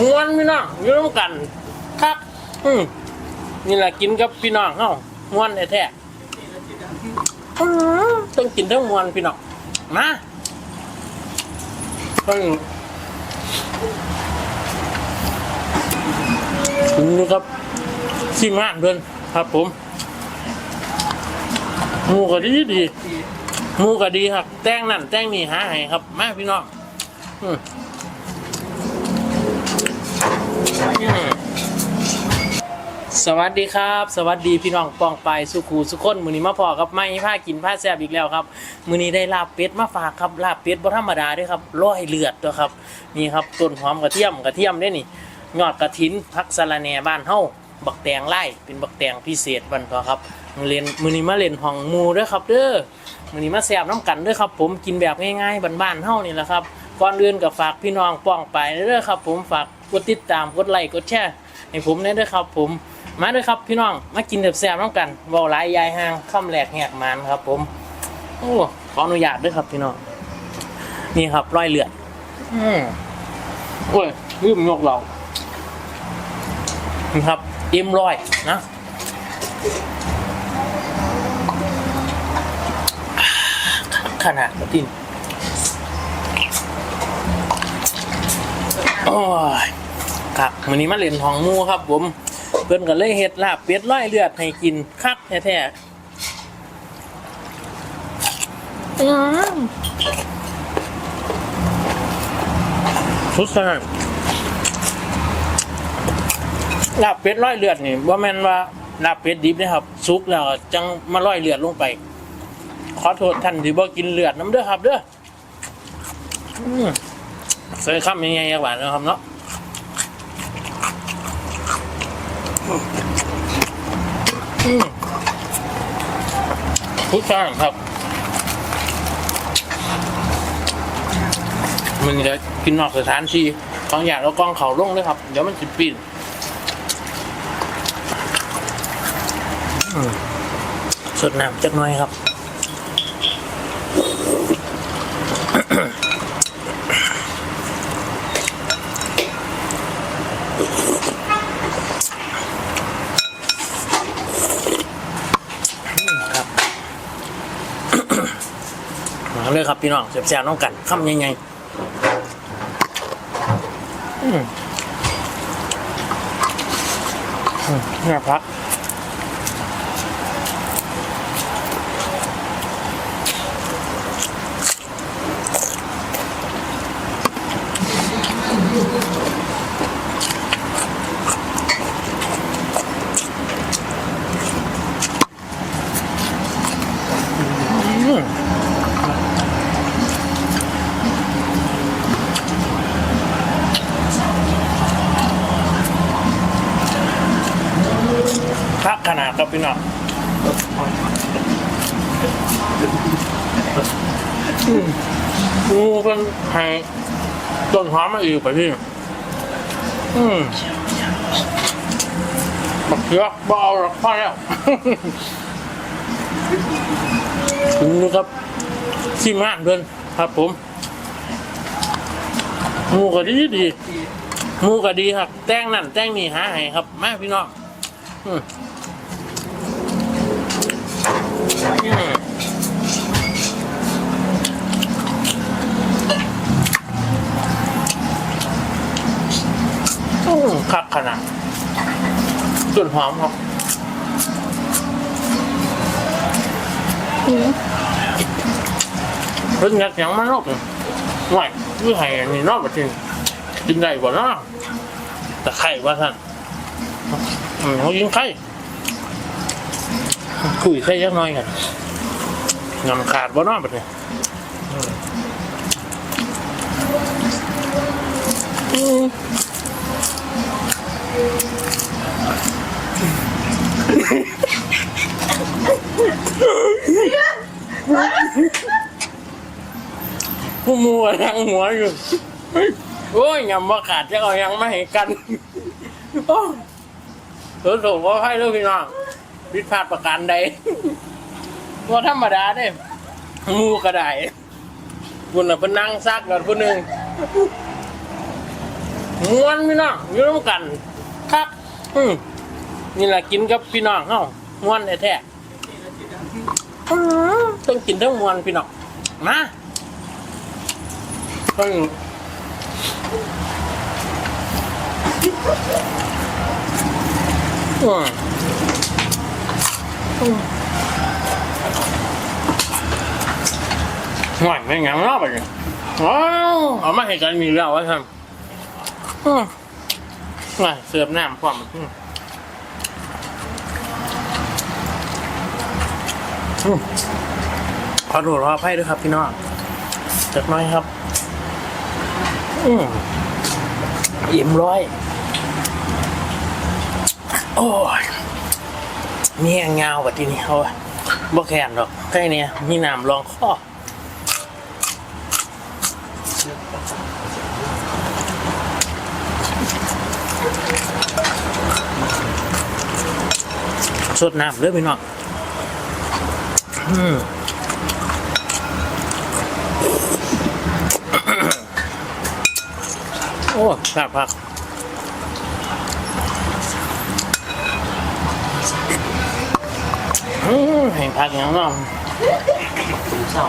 ม้วนพี่น้องอยู่ร่วมกันครับอืมนี่แหละกินกับพี่น้องเฮ้าม้วนแท้ๆต้องกินทั้งม้วนพี่น้องมาต้องถึงนะครับทีมานเพื่อนครับผมหมูก็ดีดีหมูก็ดีครับ แต่งนั่นแต่งนี่หาให้ครับ มาพี่น้องอืม สวัสดีครับ สวัสดีพี่น้องปองไปสุขูสุขคนมือนี้มาพอครับไม่ผ้ากินผ้าแซบอีกแล้วครับมือนี้ได้ลาบเป็ดมาฝากครับลาบเป็ดบ่ธรรมดาด้วยครับร้อยเลือดตัวครับนี่ครับต้นหอมกระเทียมกระเทียมได้นี่ยอดกระถินพักสะระแหน่บ้านเฮาบักแตงไล่เป็นบักแตงพิเศษวันตัวครับมือเล่นมือนี้มาเล่นห้องมูด้อครับเด้อมือนี้มาแซบน้ำกันด้อครับ ผมกินแบบง่ายๆบ้านๆเฮานี่แหละครับก่อนอื่นก็ฝากพี่น้องป้องไปเด้อครับ ผมฝาก กดติดตามกดไลค์กดแชร์ให้ผมได้ด้อครับผมมาด้วยครับพี่น้องมากินแซ่บๆน้องกันเบาหลายยายห่างข้ามแหลกแหกมันครับ ผมโอ้ขออนุญาตด้วยครับพี่น้องนี่ครับรอยเลือดอืมโอ้ยลืมยกเรานี่ครับเอ็มรอยนะขนาดกินโอ้ย ครับวันนี้มาเล่นทองหมูครับ ผมเพิ่นก็เลยเฮ็ดลาบเป็ดร้อยเลือดให้กินคักแท้ๆอื้อสุดสานลาบเป็ดร้อยเลือดนี่ว่าแม่นว่าลาบเป็ดดิบนะครับสุกแล้วจังมาร้อยเลือดลงไป ขอโทษท่านที่บ่กินเลือดน้ำเด้อครับเด้ออืมใส่คำยังไงอยากหวานนะครับเนาะ ทุกสร้างครับ มันจะกินนอกสถานที่บางอย่างเรากองเขาลงเลยครับ เดี๋ยวมันจะปีนสดน้ำจักหน่อยครับ ยครับพี่น้องแซ่บๆน้องกันคำยังไงอืมอืมน่าพักอืมพัก ขนาดครับพี่น้องอืมงูเป็นให้ต้นหอมมาอีกไปพี่ อืมบักเขือบ่เอาหรอกพ่อแล้วถึงนะครับทีมงานเพื่อนครับผมหมูก็ดีดีหมูก็ดีครับ แต่งนั่นแต่งนี่หาให้ครับ มาพี่น้องอืม คักขนาดส่วนหอมครับเพิ่งยักยังมานอกหน่อยคือไห้นี่นอกประเทศกินได้บ่เนะแต่ไข่ว่าท่านอืมเขายิงไข่ คุยไข่ยักน้อยกันงำขาดบ่เนาะปเทศอืมผู้มัวยังหัวอยู่ โอ้ยยำว่าขาดจะเอายังไม่ให้กันโอ้ถือถูกว่าให้ลูกพี่น้อง ผิดพลาดประการใดว่าธรรมดาเด้หมูกระไดคุณน่ะเป็นนั่งซักกับผู้หนึ่งม้วนพี่น้องอยู่ร่วมกันครับอืมนี่แหละกินกับพี่น้องเฮาม้วนแท้ๆต้องกินทั้งม้วนพี่น้องมาต้องอืม หวานไม่งั้นรอบไปเลยว้าวเอามาให้กันมีแล้ววะท่านอืมาเสิร์ฟน้ำพร้อมขอโทษขออภัยด้วยครับพี่น้องจักหน้อยครับอืมอิ่มร้อย โอ้ย มีแหงเงาแบบที่นี่เขาบ่แขนหรอกแค่เนี้ยมีน้ำรองข้อสดน้ำเลยพี่น้องโอ้ผักผัก อืมแห่งผักอย่างน้องเศร้า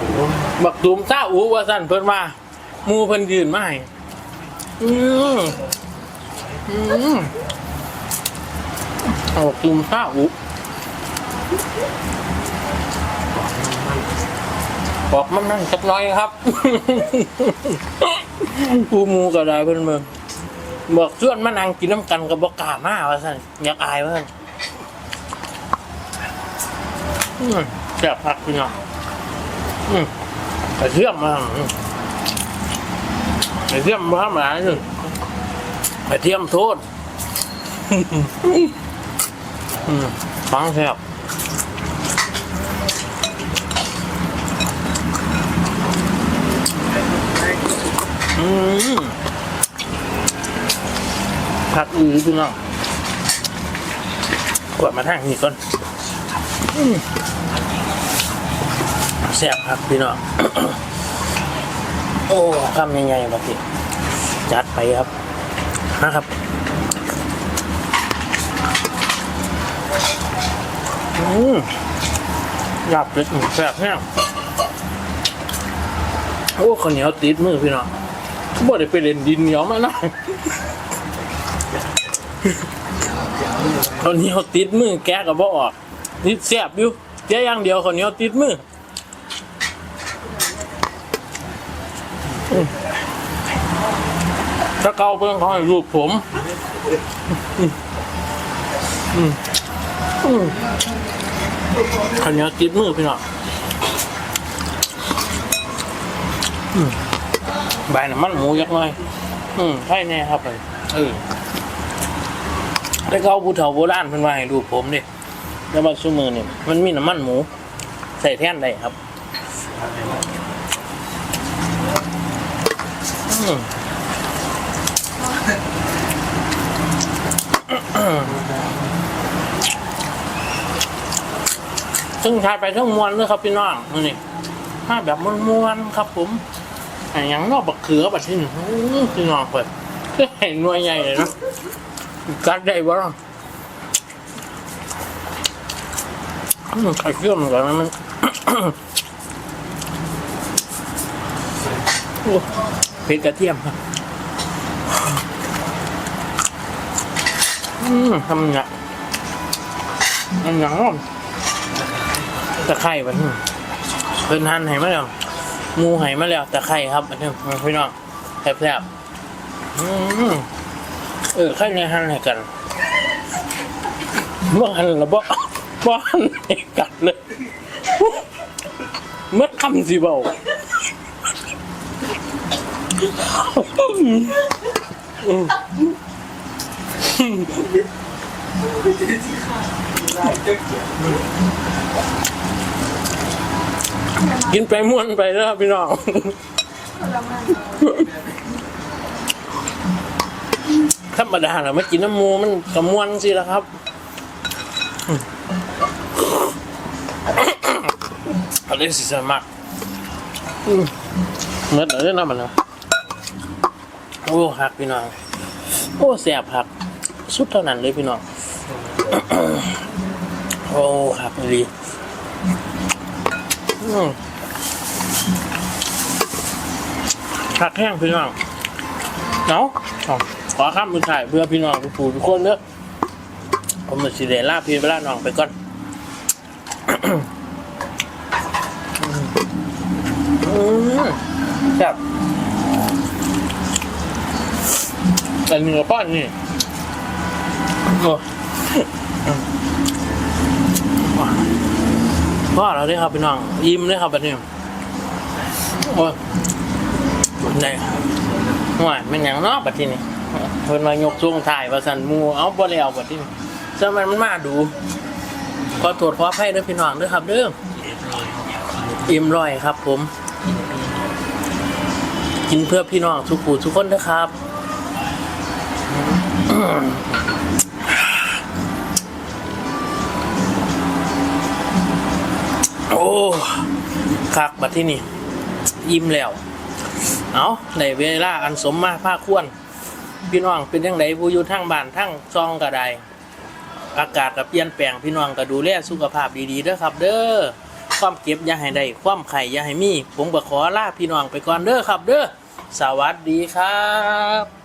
บักตูมซาอูว่าสั่นเพิ่นว่าหมูเพิ่นยืนมาให้อืมอืมเอาบักตูมซาอูบอกมันนั่นสักหน้อยครับผู้หมูก็ได้เพิ่นเบิ่งบอกส่วนมานั่งกินน้ำกันกับบอกกล้ามาว่าสั่นอยากอายว่าสั่น อืมแซ่บผักพี่น้องอืมกระเทียมมากระเทียมมาทำอะไรนี่กระเทียมโทษฟังแซ่บผักอือพี่น้องกดมาทางนี้ก่อน อืม แซ่บครับพี่น้อง โอ้คำใหญ่ๆแบบนี้จัดไปครับนะครับอืมหยาบเป็ดหมูแซ่บแห้งโอ้ข้าวเหนียวติดมือพี่น้องบ่ได้ไปเล่นดินเหนียวมานะข้าวเหนียวติดมือแกะก็บ่ออกนี่แซ่บอยู่เจ๊อย่างเดียวข้าวเหนียวติดมือ ถ้าเกาเพื่อนเขาให้รูปผมอืมอืมขันเหนียวติดมือพี่น้องอืมใบน้ำมันหมูยักหน่อย อืมใช่แน่ครับเลยเออแล้วเขาผู้เฒ่าโบราณเพิ่นว่าให้รูปผมดิแล้วมาซูมือเนี่ยมันมีน้ำมันหมู ใส่แท่นได้ครับ ซึ่งทายไปทั้งมวลเลยครับพี่น้องนี่ถ้าแบบมวลๆครับผมอันยังนอกบักเขือบัดที่หนึ่งอื้พี่น้องเปิดก็เห็นหน่วยใหญ่เลยนะกัดได้บ่ล่ะอืมไข่เชื่อมกันนะมันโอ้ เผ็ดกระเทียมครับอืมทำเนี่ยอันหยังตะไคร่บันเพิ่นหันให้มาแล้วหมูให้มาแล้วตะไคร่ครับอันนี้พี่น้องแซ่บๆอืมเออไข่ในหันให้กันบ่หันแล้วบ่บ่หันให้กันเลยเมื่อคำสิเบาอืม กินไปม่วนไปแล้วพี่น้องธรรมดาเหราไม่กินน้ำมูมันกระมวนสิละครับอะไรสิสมักเมื่อไหร่ได้น้ำมันนะ โอ้หักพี่น้อง โอ้แสบครับสุดเท่านั้นเลยพี่น้อง โอ้ครับดีอืมผักแห้งพี่น้องเนาะขอข้ามมือถ่ายเพื่อพี่น้องทุกผู้ทุกคนเนอะผมมาสิเดล่าพี่เวลาน้องไปก่อนอืมแบบ แต่เนื้อป้อนนี่โอ้พ่อเราได้ครับพี่น้องยิ้มเลยครับแบบนี้โอ้ยไหนห่วยมันหยังเนาะบัดที่นี่เพิ่นมายกช่วงถ่ายว่าสันมูเอาบ่แล้วบัดที่นี่สมัยมันมาดูขอโทษขออภัยเด้อพี่น้องด้อครับเด้ออิ่มร่อยครับผม กินเพื่อพี่น้องทุกผู้ทุกคนนะครับ โอ้คักบัดที่นี่ ยิ้มแล้ว เอาในเวลาอันสมมาภาคควร พี่น้องเป็นยังไงผู้อยู่ทั้งบ้านทั้งซองกระไดอากาศกับเปลี่ยนแปลงพี่น้องก็ดูแลสุขภาพดีๆเด้อครับ เด้อความเก็บอย่าให้ได้ความไข่อย่าให้มี ผมก็ขอลาพี่น้องไปก่อนเด้อครับ เด้อสวัสดีครับ